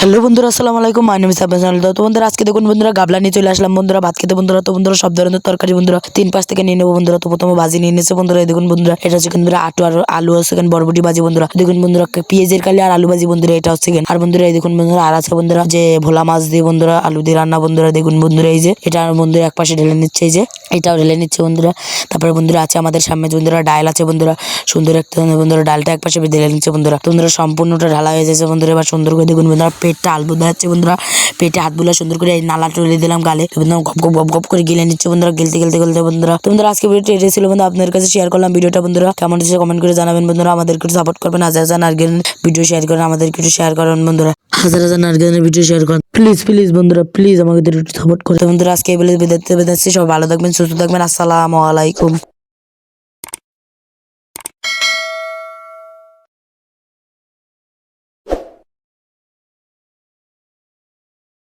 Hello বন্ধুরা, আসসালামু আলাইকুম। মাই নেম ইস আব্বাস আল তো বন্ধুরা, আজকে দেখুন বন্ধুরা, গাবলা নিয়ে চলে আসলাম বন্ধুরা, ভাত খেতে বন্ধুরা। তো বন্ধুরা, সব ধরনের তরকারি বন্ধুরা, তিন পাঁচ থেকে নিয়ে নেব বন্ধুরা। তো প্রথমে ভাজি নিয়ে নিয়েছে বন্ধুরা দেখুন বন্ধুরা, এটা হচ্ছে বন্ধুরা আটু আর আলু এখানে, বরবটি ভাজি বন্ধুরা। দেখুন বন্ধুরা পেঁয়াজের কালি আর আলু ভাজি বন্ধুরা, এটা হচ্ছে। আর বন্ধুরা, এই দেখুন বন্ধুরা, আর আছে বন্ধুরা, যে ভোলা মাছ দিয়ে বন্ধুরা, আলু দিয়ে রান্না বন্ধুরা, দেখুন বন্ধুরা, এই যে, এটা বন্ধুরা এক পাশে ঢেলে নিচ্ছে, এই যে। এটাও ঢেলে নিচ্ছে বন্ধুরা। তারপরে বন্ধুরা আছে আমাদের সামনে বন্ধুরা ডাল আছে বন্ধুরা। সুন্দর একটা বন্ধুরা ডালটা এক পাশে ঢেলে নিচ্ছে বন্ধুরা। বন্ধুরা সম্পূর্ণটা ঢালা হয়ে যাচ্ছে বন্ধুরা। এবার সুন্দর করে দেখুন বন্ধুরা, পেটটা আলু দেওয়া হচ্ছে বন্ধুরা। পেটে হাত বুলা সুন্দর করে নালা টলে দিলাম গালে। বন্ধুরা গপ গপ গপ গপ করে গিলে নিচ্ছে বন্ধুরা, গেলতে গেলতে গেলতে বন্ধুরা। তো বন্ধুরা, আজকে ভিডিওটা এটাই ছিল বন্ধুরা, আপনাদের কাছে শেয়ার করলাম ভিডিওটা বন্ধুরা। কেমন হচ্ছে কমেন্ট করে জানাবেন বন্ধুরা, আমাদেরকে সাপোর্ট করবেন। হাজার হাজার নারকেল ভিডিও শেয়ার করেন, আমাদেরকে একটু শেয়ার করেন বন্ধুরা। হাজার হাজার নারকেলের ভিডিও শেয়ার করেন। প্লিজ প্লিজ বন্ধুরা প্লিজ আমাদের একটু সাপোর্ট করে বন্ধুরা, আজকে বলে বেদাতে বেদাচ্ছি সব ভালো থাকবেন, সুস্থ থাকবেন। আসসালামু আলাইকুম।